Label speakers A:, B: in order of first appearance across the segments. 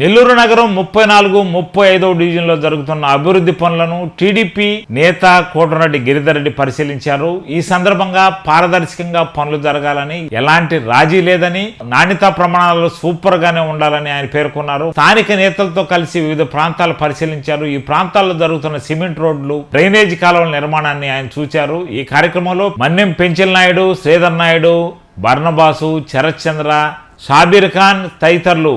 A: నెల్లూరు నగరం ముప్పై నాలుగు ముప్పై ఐదో డివిజన్లో జరుగుతున్న అభివృద్ధి పనులను టీడీపీ నేత కోటరెడ్డి గిరిధర్ రెడ్డి పరిశీలించారు. ఈ సందర్భంగా పారదర్శకంగా పనులు జరగాలని ఎలాంటి రాజీ లేదని నాణ్యతా ప్రమాణాలు సూపర్ గానే ఉండాలని ఆయన పేర్కొన్నారు. స్థానిక నేతలతో కలిసి వివిధ ప్రాంతాలు పరిశీలించారు. ఈ ప్రాంతాల్లో జరుగుతున్న సిమెంట్ రోడ్లు డ్రైనేజీ కాలువల నిర్మాణాన్ని ఆయన చూచారు. ఈ కార్యక్రమంలో మన్నెం పెంచిల్ నాయుడు శ్రీధర్ నాయుడు బర్ణబాసు శరత్ చంద్ర షాబీర్ ఖాన్ తదితరులు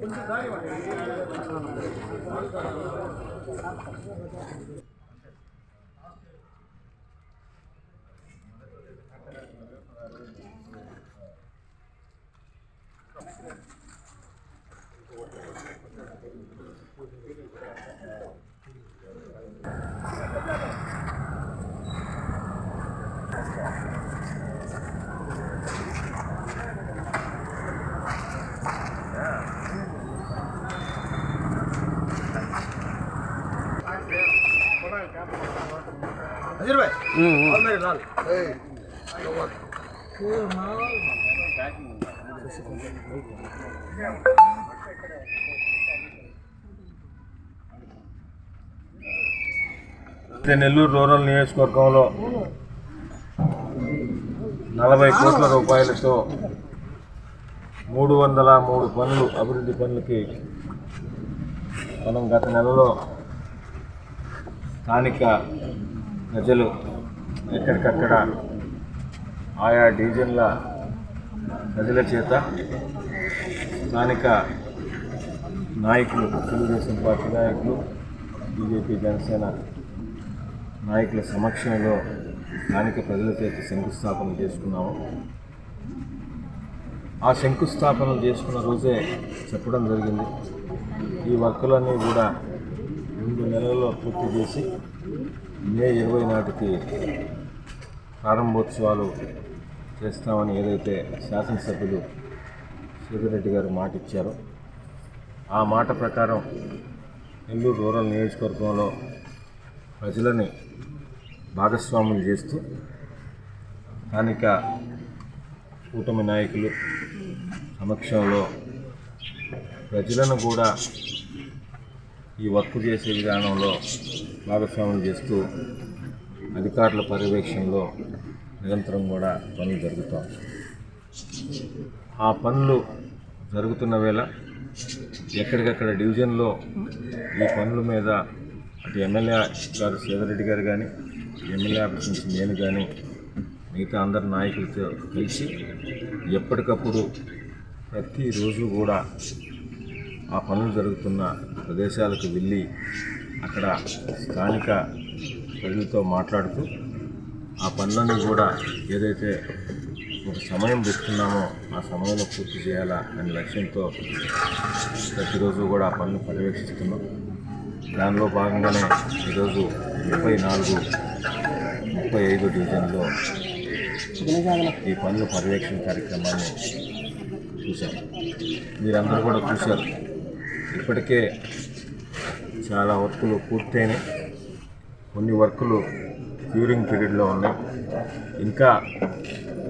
A: கொஞ்சம்
B: अजर भाई और मेरे लाल
C: అయితే నెల్లూరు రూరల్ నియోజకవర్గంలో నలభై కోట్ల రూపాయలతో మూడు వందల మూడు పనులు అభివృద్ధి పనులకి మనం గత నెలలో స్థానిక ప్రజలు ఎక్కడికక్కడ ఆయా డివిజన్ల ప్రజల చేత స్థానిక నాయకులు తెలుగుదేశం పార్టీ నాయకులు బీజేపీ జనసేన నాయకుల సమక్షంలో స్థానిక ప్రజల చేత శంకుస్థాపన చేసుకున్నాము. ఆ శంకుస్థాపన చేసుకున్న రోజే చెప్పడం జరిగింది. ఈ వర్కులన్నీ కూడా రెండు నెలల్లో పూర్తి చేసి మే ఇరవై నాటికి ప్రారంభోత్సవాలు చేస్తామని ఏదైతే శాసనసభ్యులు సూర్యరెడ్డి గారు మాట ఇచ్చారో ఆ మాట ప్రకారం నెల్లూరు రూరల్ నియోజకవర్గంలో ప్రజలని భాగస్వాములు చేస్తూ స్థానిక కూటమి నాయకులు సమక్షంలో ప్రజలను కూడా ఈ వర్క్ చేసే విధానంలో భాగస్వామ్యం చేస్తూ అధికారుల పర్యవేక్షణలో నిరంతరం కూడా పనులు జరుగుతాం ఆ పనులు జరుగుతున్న వేళ ఎక్కడికక్కడ డివిజన్లో ఈ పనుల మీద అటు ఎమ్మెల్యే గారు సేదరెడ్డి గారు కానీ ఎమ్మెల్యే ఆఫీస్ నుంచి నేను కానీ మిగతా అందరి నాయకులతో కలిసి ఎప్పటికప్పుడు ప్రతిరోజు కూడా ఆ పనులు జరుగుతున్న ప్రదేశాలకు వెళ్ళి అక్కడ స్థానిక ప్రజలతో మాట్లాడుతూ ఆ పనులను కూడా ఏదైతే ఒక సమయం పెట్టుకున్నామో ఆ సమయంలో పూర్తి చేయాలా అనే లక్ష్యంతో ప్రతిరోజు కూడా ఆ పనులు పర్యవేక్షిస్తున్నాం. దానిలో భాగంగానే ఈరోజు ముప్పై నాలుగు ముప్పై ఐదు డివిజన్లో ఈ పనులు పర్యవేక్షణ కార్యక్రమాన్ని చూశారు మీరందరూ కూడా చూశారు. ఇప్పటికే చాలా వర్కులు పూర్తయినాయి. కొన్ని వర్కులు క్యూరింగ్ పీరియడ్లో ఉన్నాయి. ఇంకా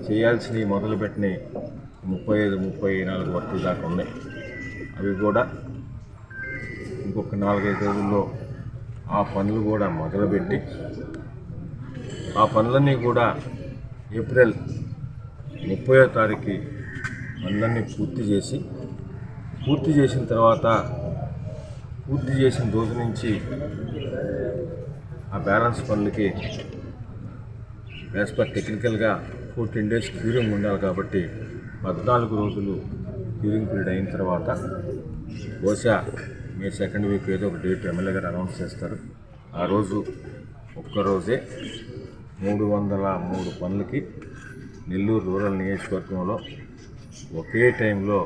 C: చేయాల్సినవి మొదలుపెట్టినవి ముప్పై ఐదు ముప్పై నాలుగు వర్కులు దాకా ఉన్నాయి. అవి కూడా ఇంకొక నాలుగైదు రోజుల్లో ఆ పనులు కూడా మొదలుపెట్టి ఆ పనులన్నీ కూడా ఏప్రిల్ ముప్పయో తారీఖు పనులన్నీ పూర్తి చేసి పూర్తి చేసిన తర్వాత పూర్తి చేసిన రోజు నుంచి ఆ బ్యాలెన్స్ పనులకి యాజ్ పర్ టెక్నికల్గా ఫోర్టీన్ డేస్ క్యూరింగ్ ఉండాలి కాబట్టి పద్నాలుగు రోజులు క్యూరింగ్ పీరియడ్ అయిన తర్వాత బహుశా మే సెకండ్ వీక్ ఏదో ఒక డేట్ ఎమ్మెల్యే గారు అనౌన్స్ చేస్తారు. ఆ రోజు ఒక్కరోజే మూడు వందల మూడు పనులకి నెల్లూరు రూరల్ నియోజకవర్గంలో ఒకే టైంలో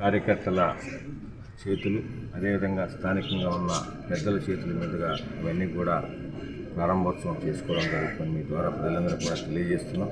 C: కార్యకర్తల చేతులు అదేవిధంగా స్థానికంగా ఉన్న పెద్దల చేతుల మీదుగా ఇవన్నీ కూడా ప్రారంభోత్సవం చేసుకోవడం జరుగుతుంది. మీ ద్వారా ప్రజలందరూ కూడా తెలియజేస్తున్నాం.